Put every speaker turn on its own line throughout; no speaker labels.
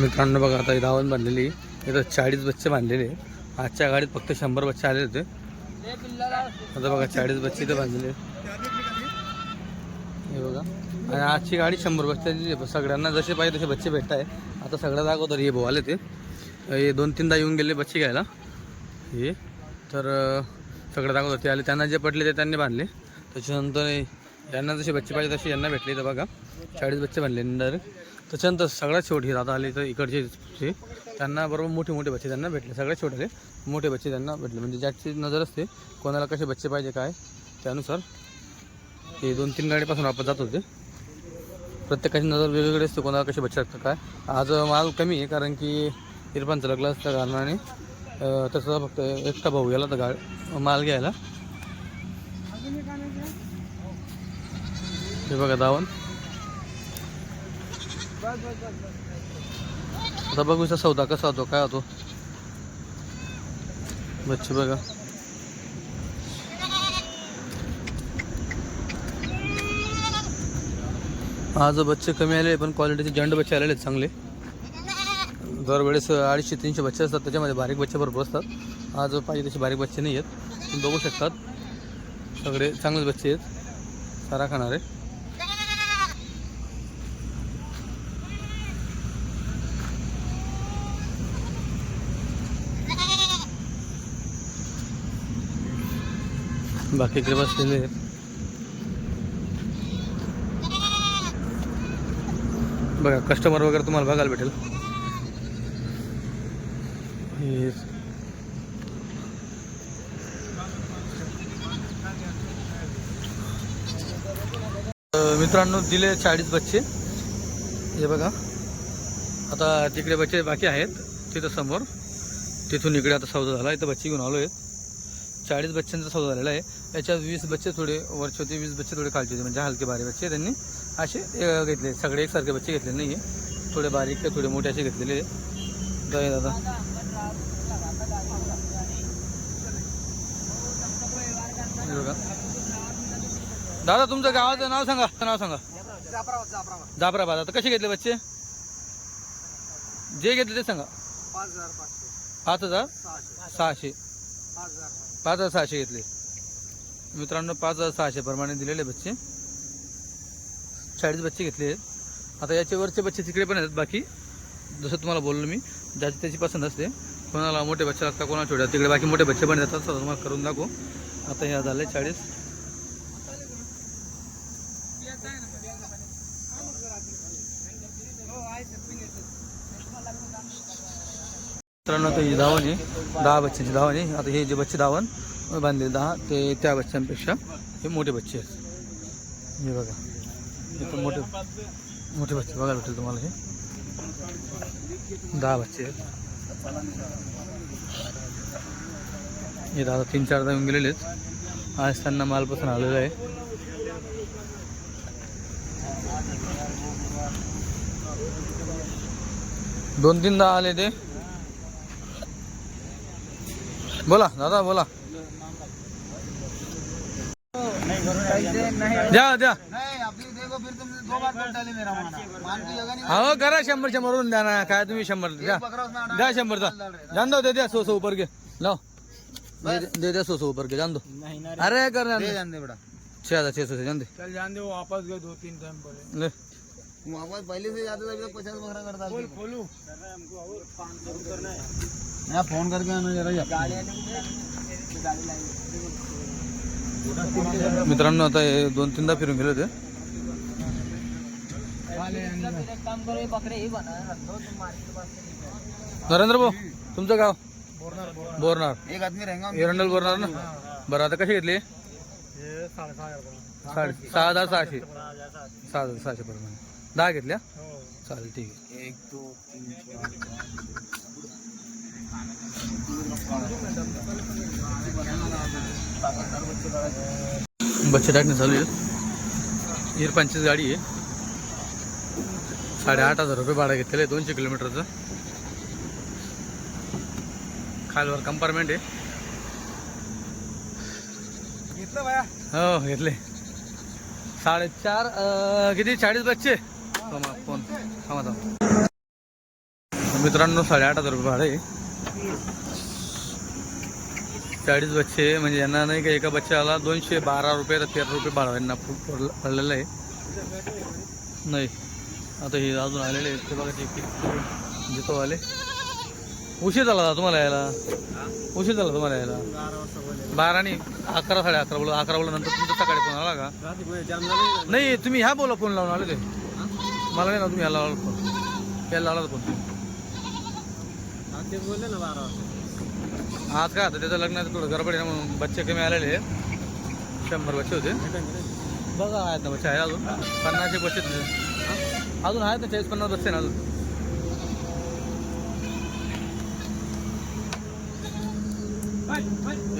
मित्रांनो बघा आता ही धावण बांधलेली इथं चाळीस बच्चे बांधलेले आजच्या गाडीत फक्त शंभर बच्चे आले होते. आता बघा चाळीस बच्चे इथं बांधलेले हे बघा. आणि आजची गाडी शंभर बच्च्यांची सगळ्यांना जसे पाहिजे तसे बच्चे भेटत आहे आता सगळ्यात अगोदर हे भाऊ आले ते हे दोन तीनदा येऊन गेले बच्चे घ्यायला. हे. तर अं, सगळ्यात अगोदर ते आले. त्यांना जे पटले ते त्यांनी बांधले. त्याच्यानंतर ज्यांना जसे बच्चे पाहिजे तसे यांना भेटले तर बघा. चाळीस बच्चे बनले डायरेक्ट त्याच्यानंतर सगळ्यात शेवटी दादा आले तर इकडचे त्यांना बरोबर मोठे मोठे बच्चे त्यांना भेटले. सगळ्यात छोटे मोठे बच्चे त्यांना भेटले. म्हणजे ज्याची नजर असते कोणाला कसे बच्चे पाहिजे काय त्यानुसार हे दोन तीन गाडीपासून आपण जात होते. प्रत्येकाची नजर वेगवेगळी असते कोणाला कसे बच्चे लागतात काय. आज माल कमी आहे कारण की इरफानचं लग्न असल्या कारणाने तसं फक्त एकटा भाऊ गेला तर गा माल घ्यायला. हे बघा दावण. आता बघू इथं सौदा कसा होतो काय होतो. बच्चे बघा. आज बच्चे कमी आले पण क्वालिटीचे जंड बच्चे आलेले आहेत चांगले. दरवेळेस अडीचशे तीनशे बच्चे असतात त्याच्यामध्ये बारीक बच्चे भरपूर असतात. आज पाहिजे तसे बारीक बच्चे नाही आहेत. तुम्ही बघू शकतात. सगळे चांगलेच बच्चे आहेत. सारा खाणारे. बाकी इकडे बसलेले आहेत. बघा कस्टमर वगैरे तुम्हाला बघायला भेटेल. मित्रांनो दिले चाळीस बच्चे. हे बघा. आता तिकडे बच्चे बाकी आहेत तिथं समोर. तिथून इकडे आता सौदा झाला इथं बच्चे घेऊन आलो आहेत चाळीस बच्चांचा सौदा झालेला आहे. याच्यात वीस बच्चे थोडे वरचे होते वीस बच्चे थोडे खालचे होते म्हणजे हलके बारीक बच्चे. त्यांनी असे घेतले. सगळे एकसारखे बच्चे घेतले. नाही आहे थोडे बारीक थोडे मोठे असे घेतलेले. दादा. दादा तुमचं गावाचं नाव सांगा. नाव सांगा. जाफराबाद. आता कसे घेतले बच्चे? जे घेतले ते सांगा. पाच हज़ार सहाशे. पाच हज़ार सहाशे घेतले. मित्रांनो पाच हजार सहाशे प्रमाणे दिलेले बच्चे. चाळीस बच्चे घेतले आहेत. आता याचे वरचे बच्चे तिकडे पण आहेत. बाकी जसं तुम्हाला बोललो मी ज्याची त्याची पसंत असते. कोणाला मोठे बच्चे लागतात कोणाला छोटे. तिकडे बाकी मोठे बच्चे पण येतात. तुम्हाला करून दाखवू. आता ह्या झाले चाळीस. मित्रांनो आता ही धावण आहे. दहा बच्चेची धावण आहे. आता हे जे बच्चे धावण बांधले दहा ते त्या बच्चांपेक्षा हे मोठे बच्चे आहेत. हे बघा. इथं मोठे मोठे बच्चे बघायला भेटेल तुम्हाला हे. दहा बच्चे आहेत. हे दादा तीन चारदा येऊन गेलेले आहेत. आज त्यांना मालपासून आलेलं आहे. दोन तीनदा आले ते. बोला दादा बोला. द्या द्या हो करा शंभर शंभर वरून द्या ना काय तुम्ही शंभर द्या द्या शंभरचा जान दो दे द्या सो सो ऊपर के। लाओ दे दे सो सो ऊपर के जान दो। अरे कर जान दे छः हज़ार छः सौ से जान दे।
चल जान दे वो वापस गए दो तीन टाइम पर।
ले।
वापस पहले से ज़्यादा लगे पचास बकरा करता
खोल खोलू?
यहाँ फ़ोन करके आना जरा
मित्रांनो आता हे दोन तीनदा फिरून गेले होते. नरेंद्र भाऊ तुमचं गाव? बोरणार
एक आदमी रहेगा
एरंडल बोरणार ना? बरं आता कसे घेतले?
सहा हजार
साडे सहा हजार सहाशे. सहा हजार सहाशे प्रमाणे दहा घेतल्या? चालेल ठीक आहे.
एक दोन तीन
बच्चे टाकणे चालू आहे इरपांचीच गाडी आहे. साडेआठ हजार रुपये भाडं घेतलेलं आहे दोनशे किलोमीटरचं. खालवर कंपार्टमेंट आहे. हो घेतले. साडेचार किती? चाळीस बच्चे? थांबा, फोन थांबा थांबा. मित्रांनो साडेआठ हजार रुपये भाडं आहे. चाळीस बच्चे म्हणजे यांना नाही का एका बच्चाला दोनशे बारा रुपये तर तेरा रुपये भाडं यांना पडलं- पडलेलं आहे. नाही. आता हे अजून आलेले आहेत. ते बघा ते किती जितो आले उशीर झाला तुम्हाला यायला. उशीर झाला तुम्हाला यायला. बारा आणि अकरा साडे अकरा बोला अकरा बोला नंतर तुमचा सकाळी फोन आला का? नाही तुम्ही ह्या बोला फोन लावून आले ते. मला नाही ना तुम्ही ह्याला लावला फोन याला लावला फोन
बोलले ना बारा
आज काय आता त्याचं लग्नाचं थोडं गडबड आहे ना म्हणून बच्चे कमी आलेले. शंभर बच्चे होते. बघा आहेत ना बच्चे आहे अजून. पन्नासचे बच्चे. अजून आहेत ना चाळीस पन्नास बच्चे ना अजून.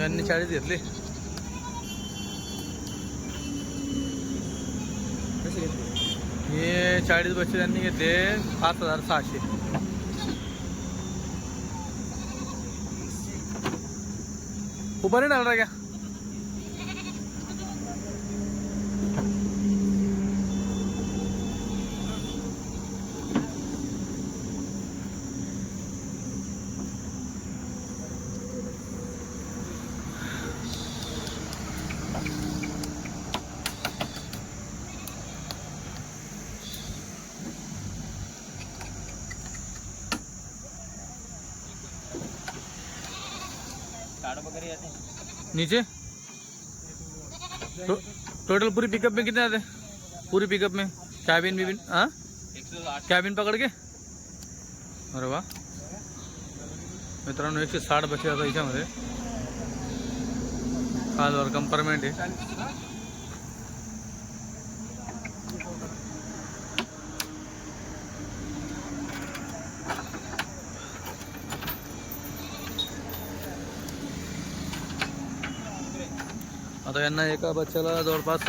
यांनी चाळीस घेतले. हे चाळीस बच्चे त्यांनी घेतले पाच हजार सहाशे. ऊपर नहीं नीचे? टोटल पूरी पिकअप में कितने आते? पूरी पिकअप में? कैबिन बिबिन हाँ? कैबिन पकड़ के? अरे वा मित्रांनो एकशे साठ बसले आता याच्यामध्ये खालवर कंपार्टमेंट आहे. आता यांना एका बच्च्याला जवळपास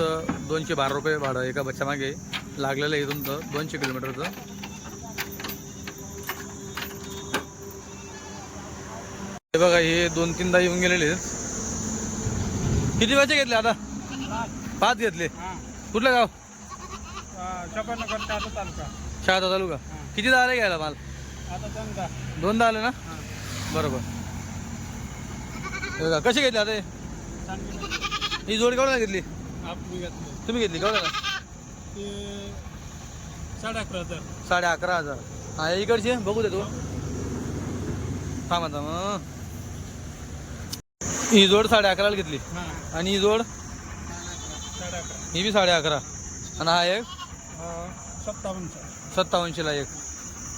दोनशे बारा रुपये भाडं एका बच्च्या मागे लागलेलं आहे इथून तर दोनशे किलोमीटरचं. हे बघा हे दोन तीनदा येऊन गेलेले आहेत. किती बच्चे घेतले आता? पाच घेतले. कुठलं गाव?
टाटा तालुका.
शहादा तालुका. किती आले घ्यायला माल?
आता
दोनदा आले ना? बरोबर. कसे घेतले आता हे? जोडी केवढ्याला घेतली?
आपण घेतलं.
तुम्ही घेतली केवढ्याला
ते साडे अकरा हजार.
साडे अकरा हजार. हा इकडचे बघू दे तू. थांबा थांबा. ही जोड साडे अकराला घेतली.
हां.
आणि ही जोड?
साडे अकरा.
ही बी साडे अकरा. आणि हा एक?
सत्तावन्नचा
सत्तावन्नशेला एक.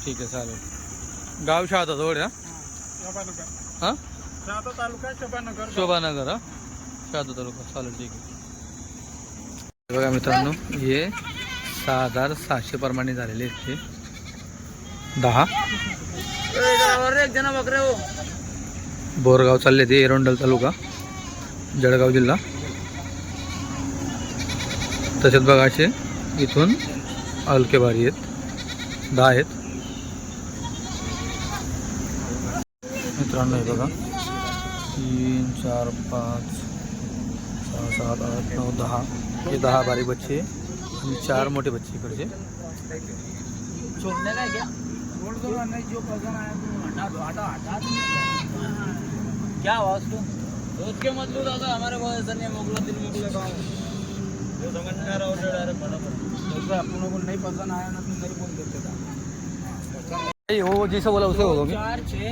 ठीक आहे चालेल. गाव शहादा जोड आहे हा? हां
तालुका शोभानगर.
शोभानगर हा? शहादा तालुका चालेल ठीक आहे. हे बघा मित्रांनो हे सहा हजार सहाशे प्रमाणे झालेले आहेत ते. दहा. बोरगाव चालले ते एरोंडल तालुका जळगाव जिल्हा. तसेच बघा असे इथून अलकेबारी आहेत. दहा आहेत. मित्रांनो हे बघा. तीन चार पाच सात आठ नऊ दहा। हे दहा बारीक बच्चे। आणि चार मोठे बच्चे इकडचे
क्या छोड़ दो ना नहीं जो। पसंद आया तुम हटा दो हटा हटा दो क्या आवाज़ तुम सोच के मत दादा हमारे बहुत ऐसा नहीं है मोगला दिल मोगला गाँव जो समझ में आ रहा हो डायरेक्ट जैसे को नहीं पसंद आया ना तो नहीं बोल देते था।
ये वो जैसा बोला उसे होगा
चार छः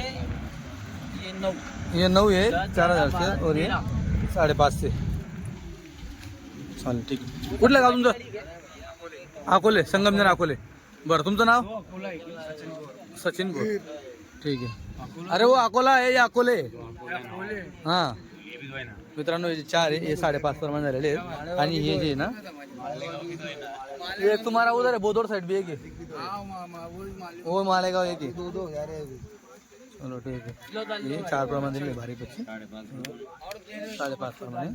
ये नौ।
ये आहे चार हज़ार से और ये साडेपाच से। चालेल ठीक. आहे कुठलं गाव तुमचं? अकोले संगमनेर अकोले. बरं तुमचं नाव? सचिन भोर ठीक आहे. अरे वो अकोला आहे हे अकोले. हां. मित्रांनो हे चार आहे हे साडेपाच प्रमाणे झालेले आहेत. आणि हे जे आहे ना ये तुम्हारा उधर है बोदोड साइड भी एक है वो मालेगाव एक है चार प्रमाणे दिले भारी पक्षी साडेपाच प्रमाणे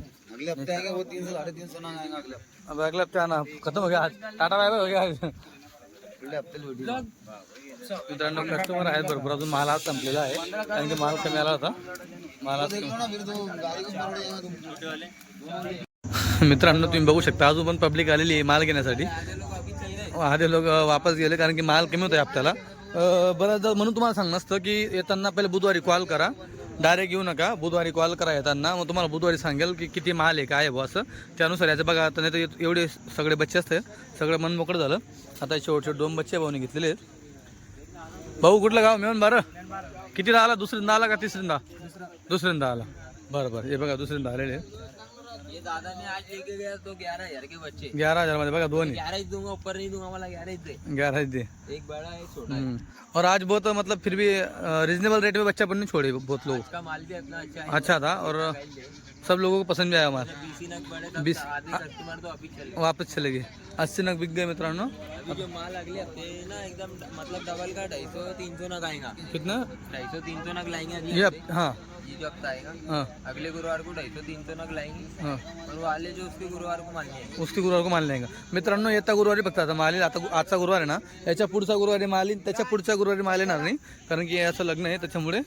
अब अगला हफ्ते आना खत्म हो गया आज। टाटा बाय बाय हो गया आज। मित्रांनो कस्टमर आहेत भरपूर अजून माल आज संपलेला आहे. कारण की माल कमी आला होता. माल मित्रांनो तुम्ही बघू शकता अजून पण पब्लिक आलेली आहे माल घेण्यासाठी. आधे लोक वापस गेले कारण की माल कमी होता हप्त्याला. अं, बऱ्याचदा म्हणून तुम्हाला सांगणं असतं की येताना पहिले बुधवारी कॉल करा. डायरेक्ट येऊ नका. बुधवारी कॉल करा येताना. मग तुम्हाला बुधवारी सांगेल की किती माल आहे काय आहे बुवा असं. त्यानुसार याचं बघा आता नाही तर एवढे सगळे बच्चे असते. सगळं मन मोकळं झालं. आता शेवट शेवट दोन बच्चे भाऊने घेतलेले आहेत. भाऊ कुठलं गाव? मिळून बरं किती आला? दुसऱ्यांदा आला का तिसऱ्यांदा? दुसऱ्यांदा आला. बरं बरं. हे बघा दुसऱ्यांदा आलेले आहेत.
ये दादा ने आज लेके गया तो ग्यारह हज़ार के बच्चे।
ग्यारह हज़ार मध्ये बघा दोन
ग्यारह ही दूँगा ऊपर नहीं दूँगा मला ग्यारह ही दे।
ग्यारह ही दे।
एक बड़ा एक छोटा। है
हम्म। और आज बहुत मतलब फिर भी रिजनेबल रेट में बच्चा बनने छोड़े बहुत लोग।
इसका माल भी अच्छा है।
अच्छा था और सब लोगों को पसंद भी आया हमारा
बीसी नग बड़े तब
बीस-
आधे कस्टमर तो अभी चले।
वापस चले गए। अस्सी नग बिक गए मित्रांनो।
अभी जो माल अगले हफ़्ते ना एकदम मतलब डबल का ढाई सौ तीन सौ नग आएगा।
कितना?
ढाई सौ तीन सौ नग लाएँगे अगले
ये
हफ़्ते।
हाँ।
ये जो हफ्ता आएगा
हाँ.
अगले गुरुवार को ढाई सौ तीन सौ नग लाएंगे
हाँ.
और वो आले जो उसके गुरुवार को हैं
उसकी गुरुवार को मान लेंगे मित्रांनो येत्या गुरुवारी फक्त आता माल येईल आता आजचा गुरुवार आहे ना? याच्या पुढचा गुरुवारी माल येईल त्याच्या पुढच्या गुरुवारी माल येणार नाही. कारण की असं लग्न आहे त्याच्यामुळे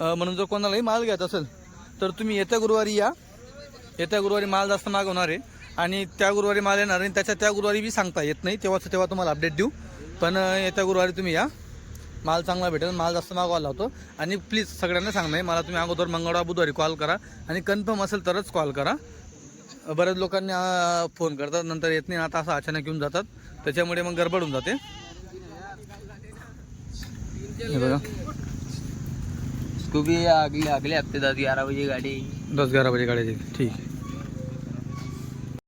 अं, म्हणून जर कोणालाही माल घ्यायचा असेल तर तुम्ही येत्या गुरुवारी या. येत्या गुरुवारी माल जास्त मागवणार आहे. आणि त्या गुरुवारी माल येणार आणि त्याच्या त्या गुरुवारी बी सांगता येत नाही. तेव्हाच तेव्हा तुम्हाला अपडेट देऊ. पण अं, येत्या गुरुवारी तुम्ही या. माल चांगला भेटेल माल जास्त मागवायला लावतो. आणि प्लीज सगळ्यांना सांगणार मला तुम्ही अगोदर मंगळवार बुधवारी कॉल करा. आणि कन्फर्म असेल तरच कॉल करा. बऱ्याच लोकांनी फोन करतात नंतर येत नाही आता असं अचानक येऊन जातात. त्याच्यामुळे मग गडबड होऊन जाते. हे बघा.
उसको भी अगले अगले हफ्ते दस ग्यारह बजे गाड़ी.
दस ग्यारह बजे गाड़ी ठीक.